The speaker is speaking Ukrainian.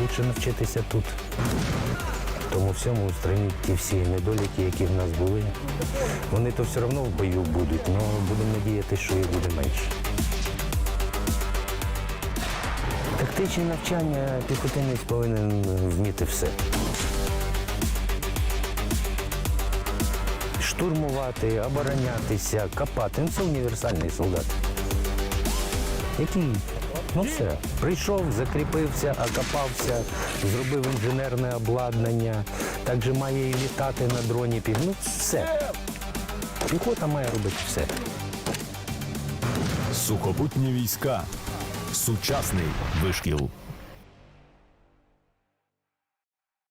легше навчитися тут. Тому всьому устранити ті всі недоліки, які в нас були. Вони то все одно в бою будуть, але будемо надіятися, що їх буде менше. Тактичне навчання піхотинець повинен вміти все. Штурмувати, оборонятися, копати. Це універсальний солдат. Який? Ну все. Прийшов, закріпився, окопався, зробив інженерне обладнання, також має і літати на дроні. Ну, все. Піхота має робити все. Сухопутні війська. Сучасний вишкіл.